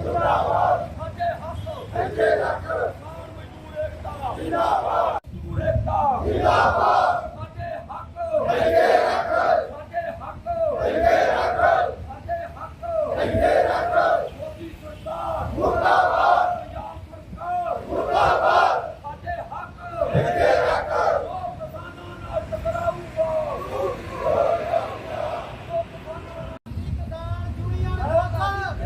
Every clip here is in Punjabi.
ਮੁਰਦਾਬਾਦ ਮੁਰਦਾਬਾਦ ਸਾਡੇ ਹੱਕ ਅੱਗੇ ਰੱਖ ਮਜ਼ਦੂਰ ਏਕਤਾ ਜਿੰਦਾਬਾਦ ਮਜ਼ਦੂਰ ਏਕਤਾ ਜਿੰਦਾਬਾਦ ਸਾਡੇ ਹੱਕ ਅੱਗੇ ਰੱਖ ਸਾਡੇ ਹੱਕ ਅੱਗੇ ਰੱਖ ਸਾਡੇ ਹੱਕ ਅੱਗੇ ਰੱਖ ਮੋਦੀ ਸਰਕਾਰ ਮੁਰਦਾਬਾਦ ਪੰਜਾਬ ਸਰਕਾਰ ਮੁਰਦਾਬਾਦ ਸਾਡੇ ਹੱਕ ਅੱਗੇ ਰੱਖ ਉਹ ਕਿਸਾਨਾਂ ਨਾਲ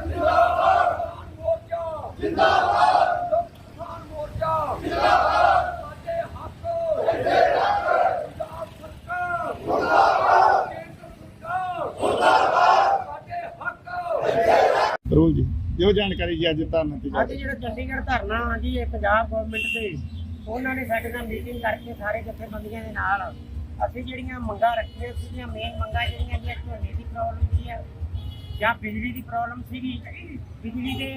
ਟਕਰਾਊਗਾ ਮੋਰਚਾ ਜਿੰਦਾਬਾਦ ਕਿਸਾਨ ਮੋਰਚਾ ਜਿੰਦਾਬਾਦ ਸਾਡੇ ਹੱਕ ਅੱਗੇ ਰੱਖ ਪੰਜਾਬ ਸਰਕਾਰ ਮੁਰਦਾਬਾਦ ਕੇਂਦਰ ਸਰਕਾਰ ਮੁਰਦਾਬਾਦ ਸਾਡੇ ਹੱਕ ਰੋਲ ਜੀ ਜਾਣਕਾਰੀ ਜੀ ਅੱਜ ਧਰਨਾ ਤੇ ਅੱਜ ਜਿਹੜਾ ਚੰਡੀਗੜ੍ਹ ਧਰਨਾ ਆ ਜੀ, ਇਹ ਪੰਜਾਬ ਗਵਰਨਮੈਂਟ ਦੇ ਉਹਨਾਂ ਨੇ ਸਾਡੇ ਨਾਲ ਮੀਟਿੰਗ ਕਰਕੇ ਸਾਰੇ ਜਥੇਬੰਦੀਆਂ ਦੇ ਨਾਲ ਅਸੀਂ ਜਿਹੜੀਆਂ ਮੰਗਾਂ ਰੱਖੀਆਂ ਸੀਗੀਆਂ ਮੇਨ ਮੰਗਾਂ ਜਿਹੜੀਆਂ ਜੀ ਝੋਨੇ ਦੀ ਪ੍ਰੋਬਲਮ ਸੀ ਆ? ਜਾਂ ਬਿਜਲੀ ਦੀ ਪ੍ਰੋਬਲਮ ਸੀਗੀ? ਬਿਜਲੀ ਦੇ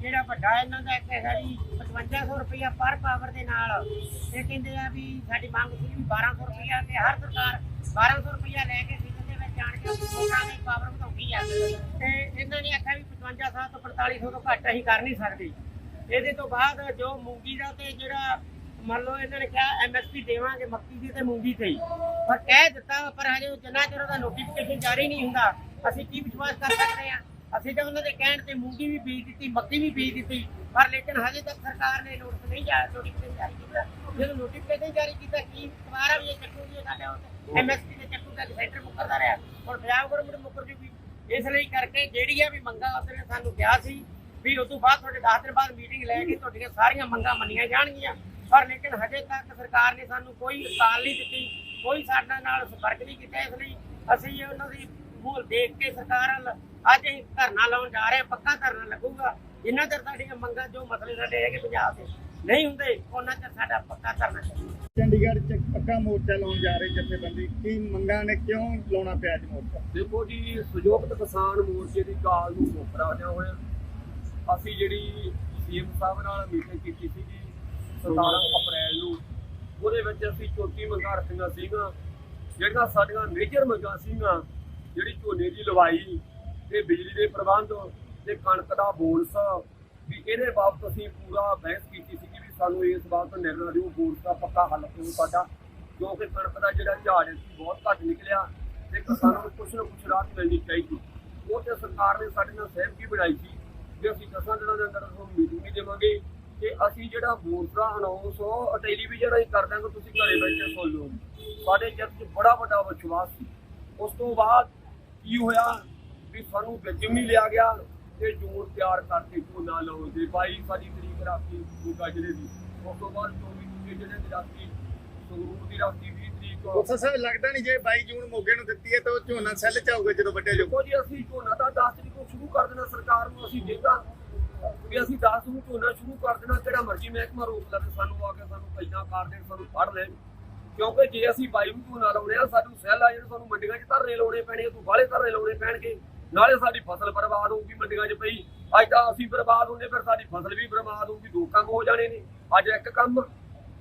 ਜਿਹੜਾ ਵੱਡਾ ਇਹਨਾਂ ਦਾ ਇੱਕ ਹੈਗਾ ਜੀ 5500 ਰੁਪਇਆ ਪਰ ਪਾਵਰ ਦੇ ਨਾਲ। ਇਹ ਕਹਿੰਦੇ ਆ ਵੀ ਸਾਡੀ ਮੰਗ ਸੀ ਵੀ 1200 ਰੁਪਇਆ ਤੇ ਹਰ ਸਰਕਾਰ 1200 ਰੁਪਇਆ ਲੈ ਕੇ ਜਾਣ ਕੇ ਲੋਕਾਂ ਦੀ ਪਾਵਰ ਵਧਾਉਂਦੀ ਆ। ਤੇ ਇਹਨਾਂ ਨੇ ਆਖਿਆ ਵੀ 5500 ਤੋਂ 4500 ਤੋਂ ਘੱਟ ਅਸੀਂ ਕਰ ਨਹੀਂ ਸਕਦੇ। ਇਹਦੇ ਤੋਂ ਬਾਅਦ ਜੋ ਮੂੰਗੀ ਦਾ ਤੇ ਜਿਹੜਾ ਮੰਨ ਲਓ ਇਹਨਾਂ ਨੇ ਕਿਹਾ ਐਮਐਸਪੀ ਦੇਵਾਂਗੇ ਮੱਕੀ ਦੀ ਤੇ ਮੂੰਗੀ ਤੇ ਪਰ ਕਹਿ ਦਿੱਤਾ ਪਰ ਹਜੇ ਜਿੰਨਾ ਚਿਰ ਉਹਦਾ ਨੋਟੀਫਿਕੇਸ਼ਨ ਜਾਰੀ ਨਹੀਂ ਹੁੰਦਾ, ਅਸੀਂ ਕੀ ਵਿਸ਼ਵਾਸ ਕਰ ਸਕਦੇ ਹਾਂ ਅਸੀਂ ਤਾਂ ਉਹਨਾਂ ਦੇ ਕਹਿਣ ਤੇ ਮੂੰਗੀ ਵੀ ਬੀਜ ਦਿੱਤੀ, ਮੱਕੀ ਵੀ ਬੀਜ ਦਿੱਤੀ, ਪਰ ਲੇਕਿਨ ਹਜੇ ਤੱਕ ਸਰਕਾਰ ਨੇ ਨੋਟਿਸ ਨਹੀਂ ਜਾਰੀ ਨੋਟੀਫਿਕੇਸ਼ਨ ਜਾਰੀ ਕੀਤਾ। ਜਦੋਂ ਨੋਟੀਫਿਕੇਸ਼ਨ ਜਾਰੀ ਕੀਤਾ, ਕੀ ਦੁਬਾਰਾ ਵੀ ਇਹ ਚੱਕੂਗੀ ਸਾਡੇ ਉੱਤੇ ਐਮਐਸਪੀ ਦੇ ਚੱਕੂਗਾ ਸੈਂਟਰ ਮੁੱਕਰਦਾ ਰਿਹਾ ਹੁਣ ਪੰਜਾਬ ਗਵਰਨਮੈਂਟ ਮੁੱਕਰ ਜੂਗੀ ਇਸ ਲਈ ਕਰਕੇ ਜਿਹੜੀਆਂ ਵੀ ਮੰਗਾਂ ਉਹਨੇ ਸਾਨੂੰ ਕਿਹਾ ਸੀ ਵੀ ਉਸ ਤੋਂ ਬਾਅਦ ਤੁਹਾਡੇ 10 ਦਿਨ ਬਾਅਦ ਮੀਟਿੰਗ ਲੈ ਕੇ ਤੁਹਾਡੀਆਂ ਸਾਰੀਆਂ ਮੰਗਾਂ ਮੰਨੀਆਂ ਜਾਣਗੀਆਂ। ਪਰ ਲੇਕਿਨ ਹਜੇ ਤੱਕ ਸਰਕਾਰ ਨੇ ਸਾਨੂੰ ਕੋਈ ਕਾਲ ਨਹੀਂ ਦਿੱਤੀ, ਕੋਈ ਸਾਡੇ ਨਾਲ ਸੰਪਰਕ ਨਹੀਂ ਕੀਤਾ ਇਸ ਲਈ ਅਸੀਂ ਉਹਨਾਂ ਦੀ ਮੂਲ ਦੇਖ ਕੇ ਸਰਕਾਰ ਵੱਲ ਅੱਜ ਅਸੀਂ ਧਰਨਾ ਲਾਉਣ ਜਾ ਰਹੇ ਹਾਂ, ਪੱਕਾ ਧਰਨਾ ਲੱਗੂਗਾ। ਜਿੰਨਾ ਚਿਰ ਸਾਡੀਆਂ ਮੰਗਾਂ, ਜੋ ਮਸਲੇ ਸਾਡੇ ਹੈਗੇ ਪੰਜਾਬ ਦੇ ਨਹੀਂ ਹੁੰਦੇ, ਉਹਨਾਂ ਚਿਰ ਸਾਡਾ ਪੱਕਾ ਧਰਨਾ ਚੱਲੂਗਾ। ਚੰਡੀਗੜ੍ਹ ਚ ਪੱਕਾ ਮੋਰਚਾ ਲਾਉਣ ਜਾ ਰਹੇ ਜਥੇਬੰਦੀ। ਕੀ ਮੰਗਾਂ ਨੇ? ਕਿਉਂ ਲਾਉਣਾ ਪਿਆ ਅੱਜ ਮੋਰਚਾ? ਦੇਖੋ ਜੀ, ਸੰਯੁਕਤ ਕਿਸਾਨ ਮੋਰਚੇ ਦੀ ਕਾਲ ਨੂੰ ਮੁਕਰਾ ਦਿਆ ਹੋਇਆ। ਅਸੀਂ ਜਿਹੜੀ ਸੀਐਮ ਸਾਹਿਬ ਨਾਲ ਮੀਟਿੰਗ ਕੀਤੀ ਸੀਗੀ 17 ਅਪ੍ਰੈਲ ਨੂੰ, ਉਹਦੇ ਵਿੱਚ ਅਸੀਂ ਚੌਥੀ ਮੰਗਾਂ ਰੱਖੀਆਂ ਸੀਗੀਆਂ। ਜਿਹੜੀਆਂ ਸਾਡੀਆਂ ਮੇਜਰ ਮੰਗਾਂ ਸੀਗੀਆਂ, ਜਿਹੜੀ ਝੋਨੇ ਦੀ ਲਵਾਈ ਤੇ ਬਿਜਲੀ ਦੇ ਪ੍ਰਬੰਧ ਤੇ ਕਣਕ ਦਾ ਬੋਨਸ, ਵੀ ਇਹਦੇ ਬਾਬਤ ਅਸੀਂ ਪੂਰਾ ਬਹਿਸ ਕੀਤੀ ਸੀਗੀ। ਸਾਨੂੰ ਇਸ ਬਾਬਤ ਨਿਰਣਾ ਦਿਓ ਬੋਨਸ ਦਾ ਪੱਕਾ ਹੱਲ ਕਿਉਂ ਸਾਡਾ। ਕਿਉਂਕਿ ਕਣਕ ਦਾ ਜਿਹੜਾ ਝਾੜ ਸੀ ਬਹੁਤ ਘੱਟ ਨਿਕਲਿਆ। ਤੇ ਕਿਸਾਨਾਂ ਨੂੰ ਕੁਛ ਨਾ ਕੁਛ ਰਾਹਤ ਮਿਲਣੀ ਚਾਹੀਦੀ। ਉਹ ਤੇ ਸਰਕਾਰ ਨੇ ਸਾਡੇ ਨਾਲ ਸਹਿਮਤੀ ਬਣਾਈ ਸੀ ਕਿ ਅਸੀਂ ਦਸਾਂ ਦਿਨਾਂ ਦੇ ਅੰਦਰ ਤੁਹਾਨੂੰ ਮੀਟਿੰਗ ਵੀ ਦੇਵਾਂਗੇ ਤੇ ਅਸੀਂ ਜਿਹੜਾ ਬੋਰਡ ਦਾ ਅਨਾਉਂਸ ਉਹ ਟੈਲੀਵਿਜ਼ਨ ਰਾਹੀਂ ਕਰ ਦਾਂਗੇ ਤੁਸੀਂ ਘਰੇ ਬੈਠੇ ਸੁਣ ਲਓ। ਸਾਡੇ ਜੱਟ 'ਚ ਬੜਾ ਵੱਡਾ ਵਿਸ਼ਵਾਸ ਸੀ। ਉਸ ਤੋਂ ਬਾਅਦ ਕੀ ਹੋਇਆ ਵੀ ਸਾਨੂੰ ਵਿੱਚ ਨਹੀਂ ਲਿਆ ਗਿਆ। ਤੇ ਜੋਰ ਤਿਆਰ ਕਰਕੇ ਝੋਨਾ ਲਾਉਣ ਦੇ 22 ਸਾਡੀ ਤਰੀਕ ਰਾਤੀ ਗੁੱਗਾ ਜ਼ਿਲ੍ਹੇ ਦੀ ਉਸ ਤੋਂ ਬਾਅਦ 24 ਦੂਜੇ ਜਿਹੜੇ ਦੀ ਰਾਤੀ ਸੰਗਰੂਰ ਦੀ ਰਾਤੀ 20 ਤਰੀਕ। ਉਸੇ ਸਾਹਿਬ ਲੱਗਦਾ ਨਹੀਂ ਜੇ 22 ਜੂਨ ਮੋਗੇ ਨੂੰ ਦਿੱਤੀ ਹੈ ਤਾਂ ਉਹ ਝੋਨਾ ਸੈੱਲ ਚ ਆਊਗਾ ਜਦੋਂ ਵੱਡੇ ਜੋ ਜੀ ਅਸੀਂ ਝੋਨਾ ਦਾ 10 ਤਰੀਕ ਨੂੰ ਸ਼ੁਰੂ ਕਰ ਦੇਣਾ ਸਰਕਾਰ ਨੂੰ ਅਸੀਂ ਦੇਗਾ। ਵੀ ਅਸੀਂ 10 ਨੂੰ ਝੋਨਾ ਸ਼ੁਰੂ ਕਰ ਦੇਣਾ ਜਿਹੜਾ ਮਰਜ਼ੀ ਮਹਿਕਮਾ ਰੋਕ ਲਵੇ ਸਾਨੂੰ ਆ ਕੇ ਸਾਨੂੰ ਪਹਿਲਾਂ ਕਰ ਦੇਣ ਸਾਨੂੰ ਫੜ ਲੈਣ ਕਿਉਂਕਿ ਜੇ ਅਸੀਂ 22 ਨੂੰ ਝੋਨਾ ਲਾਉਣੇ ਆ ਸਾਨੂੰ ਸੈੱਲ ਆ ਜਿਹੜੇ ਸਾਨੂੰ ਮੰਡੀਆਂ 'ਚ ਧਰਨੇ ਲਾਉਣੇ ਪੈਣੇ ਤੂੰ ਬਾਹਲੇ ਧਰਨੇ ਲਾਉਣੇ ਪੈਣਗੇ। ਨਾਲੇ ਸਾਡੀ ਫਸਲ ਬਰਬਾਦ ਹੋਊਗੀ ਮੰਡੀਆਂ 'ਚ ਪਈ। ਅੱਜ ਤਾਂ ਅਸੀਂ ਬਰਬਾਦ ਹੁੰਦੇ ਫਿਰ ਸਾਡੀ ਫਸਲ ਵੀ ਬਰਬਾਦ ਹੋਊਗੀ ਦੋ ਕੰਮ ਹੋ ਜਾਣੇ ਨੇ। ਅੱਜ ਇੱਕ ਕੰਮ।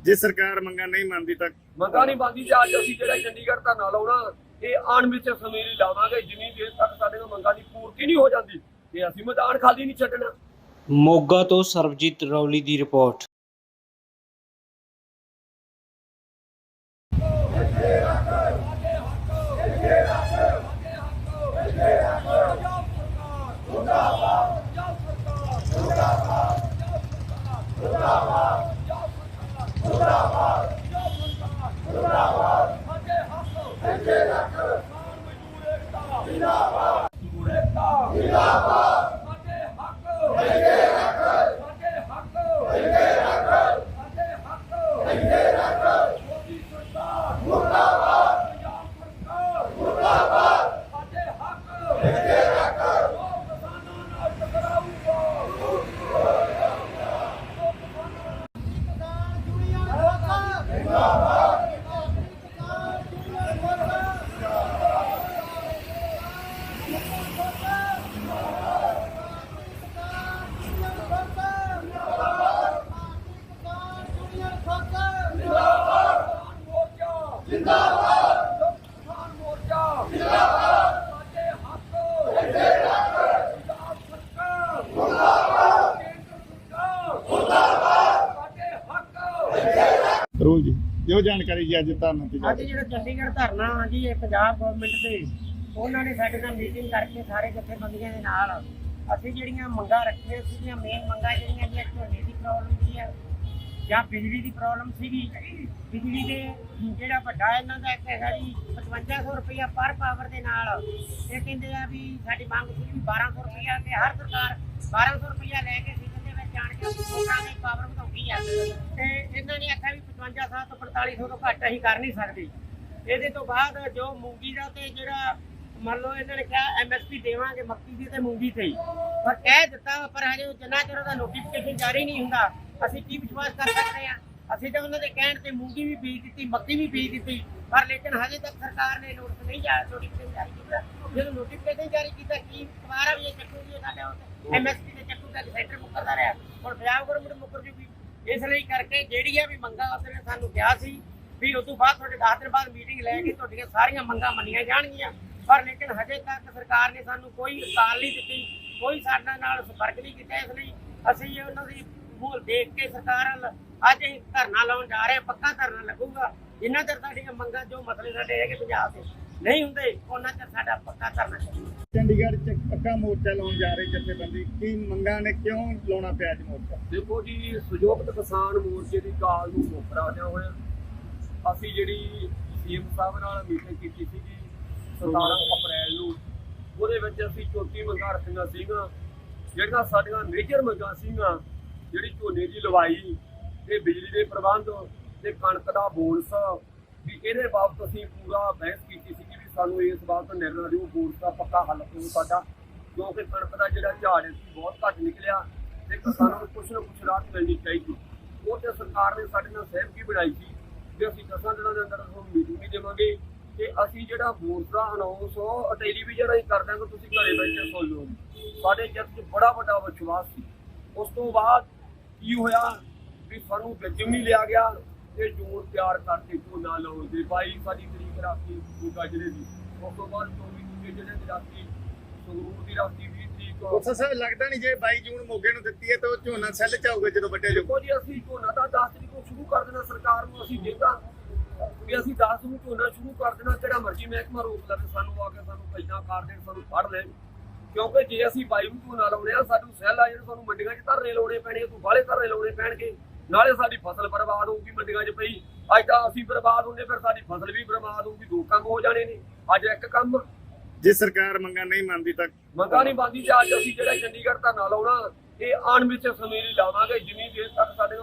ਜੇ ਸਰਕਾਰ ਮੰਗਾਂ ਨਹੀਂ ਮੰਨਦੀ ਤਾਂ ਮੰਗਾਂ ਨਹੀਂ ਬੰਦੀ ਤੇ ਅੱਜ ਅਸੀਂ ਜਿਹੜਾ ਚੰਡੀਗੜ੍ਹ ਧਰਨਾ ਲਾਉਣਾ ਇਹ ਵਿੱਚ ਸਮੇਂ ਲਈ ਲਾਵਾਂਗੇ। ਜਿੰਨੀ ਦੇਰ ਤੱਕ ਸਾਡੇ ਕੋਲ ਮੰਗਾਂ ਦੀ ਪੂਰਤੀ ਨਹੀਂ ਹੋ ਜਾਂਦੀ ਤੇ ਅਸੀਂ ਮੈਦਾਨ ਖਾਲੀ ਨਹੀਂ ਛੱਡਣਾ। ਮੋਗਾ ਤੋਂ ਸਰਬਜੀਤ ਰੌਲੀ ਦੀ ਰਿਪੋਰਟ। ਜੋ ਜਾਣਕਾਰੀ ਜੀ ਅੱਜ ਧਰਨਾ ਤੇ ਅੱਜ ਜਿਹੜਾ ਚੰਡੀਗੜ੍ਹ ਧਰਨਾ ਜੀ, ਇਹ ਪੰਜਾਬ ਗਵਰਨਮੈਂਟ ਦੇ, ਉਹਨਾਂ ਨੇ ਸਾਡੇ ਨਾਲ ਮੀਟਿੰਗ ਕਰਕੇ ਸਾਰੇ ਜਥੇਬੰਦੀਆਂ ਦੇ ਨਾਲ ਅਸੀਂ ਜਿਹੜੀਆਂ ਮੰਗਾਂ ਰੱਖੀਆਂ ਸੀਗੀਆਂ ਮੇਨ ਮੰਗਾਂ ਜਿਹੜੀਆਂ ਜੀ ਝੋਨੇ ਦੀ ਪ੍ਰੋਬਲਮ ਦੀ ਆ ਜਾਂ ਬਿਜਲੀ ਦੀ ਪ੍ਰੋਬਲਮ ਸੀਗੀ? ਬਿਜਲੀ ਦੇ ਜਿਹੜਾ ਵੱਡਾ ਇਹਨਾਂ ਦਾ ਇੱਕ ਹੈਗਾ ਜੀ 5500 ਰੁਪਇਆ ਪਰ ਪਾਵਰ ਦੇ ਨਾਲ। ਇਹ ਕਹਿੰਦੇ ਆ ਵੀ ਸਾਡੀ ਮੰਗ ਸੀ ਵੀ 1200 ਰੁਪਇਆ ਤੇ ਹਰ ਸਰਕਾਰ 1200 ਰੁਪਇਆ ਲੈ ਕੇ ਸੀਜ਼ਨ ਦੇ ਵਿੱਚ ਆਣ ਕੇ ਲੋਕਾਂ ਦੀ ਪਾਵਰ ਵਧਾਉਂਦੀ ਆ। ਤੇ ਇਹਨਾਂ ਨੇ ਆਖਿਆ ਵੀ 5500 ਤੋਂ 4500 ਤੋਂ ਘੱਟ ਅਸੀਂ ਕਰ ਨਹੀਂ ਸਕਦੇ। ਇਹਦੇ ਤੋਂ ਬਾਅਦ ਜੋ ਮੂੰਗੀ ਦਾ ਤੇ ਜਿਹੜਾ ਮੰਨ ਲਓ ਇਹਨਾਂ ਨੇ ਕਿਹਾ ਐਮਐਸਪੀ ਦੇਵਾਂਗੇ ਮੱਕੀ ਦੀ ਤੇ ਮੂੰਗੀ ਤੇ ਪਰ ਕਹਿ ਦਿੱਤਾ, ਪਰ ਹਜੇ ਜਿੰਨਾ ਚਿਰ ਉਹਦਾ ਨੋਟੀਫਿਕੇਸ਼ਨ ਜਾਰੀ ਨਹੀਂ ਹੁੰਦਾ ਅਸੀਂ ਕੀ ਵਿਸ਼ਵਾਸ ਕਰ ਸਕਦੇ ਆ ਅਸੀਂ ਤਾਂ ਉਹਨਾਂ ਦੇ ਕਹਿਣ ਤੇ ਮੂੰਗੀ ਵੀ ਬੀਜ ਦਿੱਤੀ ਮੱਕੀ ਵੀ ਬੀਜ ਦਿੱਤੀ ਪਰ ਲੇਕਿਨ ਹਜੇ ਤੱਕ ਸਰਕਾਰ ਨੇ ਨੋਟਿਸ ਨਹੀਂ ਜਾਰੀ ਨੋਟੀਫਿਕੇਸ਼ਨ ਜਾਰੀ ਕੀਤਾ। ਜਦੋਂ ਨੋਟੀਫਿਕੇਸ਼ਨ ਜਾਰੀ ਕੀਤਾ ਕੀ ਦੁਬਾਰਾ ਵੀ ਇਹ ਚੱਕੂਗੀ ਸਾਡੇ ਉੱਤੇ ਐਮਐਸਪੀ ਦੇ ਚੱਕੂ ਦਾ ਸੈਂਟਰ ਮੁੱਕਰਦਾ ਰਿਹਾ। ਹੁਣ ਪੰਜਾਬ ਗਵਰਨਮੈਂਟ ਮੁੱਕਰ ਜੂਗੀ ਇਸ ਲਈ ਕਰਕੇ ਜਿਹੜੀਆਂ ਵੀ ਮੰਗਾਂ ਉਹਨੇ ਸਾਨੂੰ ਕਿਹਾ ਸੀ ਵੀ ਉਸ ਤੋਂ ਬਾਅਦ ਤੁਹਾਡੇ 10 ਦਿਨ ਬਾਅਦ ਮੀਟਿੰਗ ਲੈ ਕੇ ਤੁਹਾਡੀਆਂ ਸਾਰੀਆਂ ਮੰਗਾਂ ਮੰਨੀਆਂ ਜਾਣਗੀਆਂ। ਪਰ ਲੇਕਿਨ ਹਜੇ ਤੱਕ ਸਰਕਾਰ ਨੇ ਸਾਨੂੰ ਕੋਈ ਕਾਲ ਨਹੀਂ ਦਿੱਤੀ ਕੋਈ ਸਾਡੇ ਨਾਲ ਸੰਪਰਕ ਨਹੀਂ ਕੀਤਾ ਇਸ ਲਈ। ਅਸੀਂ ਉਹਨਾਂ ਦੀ ਮੂਲ ਦੇਖ ਕੇ ਸਰਕਾਰ ਵੱਲ ਅੱਜ ਅਸੀਂ ਧਰਨਾ ਲਾਉਣ ਜਾ ਰਹੇ ਹਾਂ ਪੱਕਾ ਧਰਨਾ ਲੱਗੂਗਾ। ਜਿੰਨਾ ਚਿਰ ਸਾਡੀਆਂ ਮੰਗਾਂ ਜੋ ਮਸਲੇ ਸਾਡੇ ਹੈਗੇ ਪੰਜਾਬ ਦੇ ਨਹੀਂ ਹੁੰਦੇ ਉਹਨਾਂ ਚਿਰ ਸਾਡਾ ਪੱਕਾ ਧਰਨਾ ਚੱਲੂਗਾ ਚੰਡੀਗੜ੍ਹ ਚ ਪੱਕਾ ਮੋਰਚਾ ਲਾਉਣ ਜਾ ਰਹੇ ਜਥੇਬੰਦੀ। ਕੀ ਮੰਗਾਂ ਨੇ ਕਿਉਂ ਲਾਉਣਾ ਪਿਆ ਅੱਜ ਮੋਰਚਾ? ਦੇਖੋ ਜੀ ਸੰਯੁਕਤ ਕਿਸਾਨ ਮੋਰਚੇ ਦੀ ਕਾਲ ਨੂੰ ਮੁੱਖ ਰੱਖਦਿਆਂ ਹੋਇਆ। ਅਸੀਂ ਜਿਹੜੀ ਸੀਐਮ ਸਾਹਿਬ ਨਾਲ ਮੀਟਿੰਗ ਕੀਤੀ ਸੀਗੀ 17 ਅਪ੍ਰੈਲ ਨੂੰ ਉਹਦੇ ਵਿੱਚ ਅਸੀਂ ਚੌਥੀ ਮੰਗਾਂ ਰੱਖੀਆਂ ਸੀਗੀਆਂ। ਜਿਹੜੀਆਂ ਸਾਡੀਆਂ ਮੇਜਰ ਮੰਗਾਂ ਸੀਗੀਆਂ ਜਿਹੜੀ ਝੋਨੇ ਦੀ ਲਵਾਈ ਤੇ ਬਿਜਲੀ ਦੇ ਪ੍ਰਬੰਧ ਤੇ ਕਣਕ ਦਾ ਬੋਨਸ ਵੀ ਇਹਦੇ ਬਾਬਤ ਅਸੀਂ ਪੂਰਾ ਬਹਿਸ ਕੀਤੀ ਸੀ ਵੀ ਸਾਨੂੰ ਇਸ ਬਾਬਤ ਨਿਰਣਾ ਦਿਓ, ਬੋਨਸ ਦਾ ਪੱਕਾ ਹੱਲ ਕਰੋ ਸਾਡਾ ਕਿਉਂਕਿ ਕਣਕ ਦਾ ਜਿਹੜਾ ਝਾੜ ਸੀ ਬਹੁਤ ਘੱਟ ਨਿਕਲਿਆ ਤੇ ਕਿਸਾਨਾਂ ਨੂੰ ਕੁਛ ਨਾ ਕੁਛ ਰਾਹਤ ਮਿਲਣੀ ਚਾਹੀਦੀ। ਉਹ ਤੇ ਸਰਕਾਰ ਨੇ ਸਾਡੇ ਨਾਲ ਸਹਿਮਤੀ ਬਣਾਈ ਸੀ ਕਿ ਅਸੀਂ ਦਸਾਂ ਦਿਨਾਂ ਦੇ ਅੰਦਰ ਤੁਹਾਨੂੰ ਮੀਟਿੰਗ ਵੀ ਦੇਵਾਂਗੇ ਤੇ ਅਸੀਂ ਜਿਹੜਾ ਬੋਨਸ ਦਾ ਅਨਾਉਂਸ ਉਹ ਟੈਲੀਵਿਜ਼ਨ ਅਸੀਂ ਕਰ ਦਾਂਗੇ ਤੁਸੀਂ ਘਰੇ ਬੈਠੇ ਕੇ ਸੁਣ ਲਓ। ਸਾਡੇ ਜੱਟ 'ਚ ਬੜਾ ਵੱਡਾ ਵਿਸ਼ਵਾਸ ਸੀ। ਉਸ ਤੋਂ ਬਾਅਦ ਕੀ ਹੋਇਆ? ਵੀ ਸਾਨੂੰ ਜੰਮੀ ਲਿਆ ਗਿਆ ਤੇ ਜੂਨ ਤਿਆਰ ਕਰਕੇ ਝੋਨਾ ਲਾਉਣ ਦੇ ਬਾਈ ਸਾਡੀ ਤਰੀਕ ਰਾਤੀ ਦੂਗਾ ਜਿਹੜੇ ਦੀ। ਉਸ ਤੋਂ ਬਾਅਦ 24 ਦੂਜੇ ਜਿਹੜੇ ਦੀ ਰਾਤੀ ਸੰਗਰੂਰ ਦੀ ਰਾਤੀ 20 ਤਰੀਕ ਉਸ ਸਾਹਿਬ ਲੱਗਦਾ ਨਹੀਂ ਜੇ 22 ਜੂਨ ਮੋਗੇ ਨੂੰ ਦਿੱਤੀ ਹੈ ਤਾਂ ਉਹ ਝੋਨਾ ਸੈੱਲ ਚ ਆਊਗਾ ਜਦੋਂ ਵੱਡੇ ਜੋ ਜੀ ਅਸੀਂ ਝੋਨਾ ਤਾਂ 10 ਤਰੀਕ ਨੂੰ ਸ਼ੁਰੂ ਕਰ ਦੇਣਾ ਸਰਕਾਰ ਨੂੰ ਅਸੀਂ ਦੇਗਾ। ਵੀ ਅਸੀਂ 10 ਨੂੰ ਝੋਨਾ ਸ਼ੁਰੂ ਕਰ ਦੇਣਾ ਜਿਹੜਾ ਮਰਜ਼ੀ ਮਹਿਕਮਾ ਰੋਕ ਲਵੇ ਸਾਨੂੰ ਆ ਕੇ ਸਾਨੂੰ ਪੈਸਾ ਕਰ ਦੇਣ ਸਾਨੂੰ ਫੜ ਲੈਣ। ਕਿਉਂਕਿ ਜੇ ਅਸੀਂ 22 ਨੂੰ ਝੋਨਾ ਲਾਉਣੇ ਆ ਸਾਨੂੰ ਸੈੱਲ ਆ ਜਿਹੜੇ ਸਾਨੂੰ ਮੰਡੀਆਂ 'ਚ ਧਰਨੇ ਲਾਉਣੇ ਪੈਣੇ ਤੂੰ ਬਾਹਲੇ ਧਰਨੇ ਲਾਉਣੇ ਪੈਣਗੇ ਨਾਲੇ ਸਾਡੀ ਫਸਲ ਬਰਬਾਦ ਹੋਊਗੀ ਮੰਡੀਆਂ 'ਚ ਪਈ। ਅੱਜ ਤਾਂ ਅਸੀਂ ਬਰਬਾਦ ਹੁੰਦੇ ਫਿਰ ਸਾਡੀ ਫਸਲ ਵੀ ਬਰਬਾਦ ਹੋਊਗੀ ਦੋ ਕੰਮ ਹੋ ਜਾਣੇ ਨੇ। ਅੱਜ ਇੱਕ ਕੰਮ। ਜੇ ਸਰਕਾਰ ਮੰਗਾਂ ਨਹੀਂ ਮੰਨਦੀ ਤਾਂ ਮੰਗਾ ਨਹੀਂ ਬੰਦੀ ਤੇ ਅੱਜ ਅਸੀਂ ਜਿਹੜਾ ਚੰਡੀਗੜ੍ਹ ਧਰਨਾ ਲਾਉਣਾ ਇਹ ਅਣਮਿੱਥੇ ਸਮੇਂ ਲਈ ਲਾਵਾਂਗੇ ਜਿੰਨੀ ਦੇਰ ਤੱਕ ਸਾਡੇ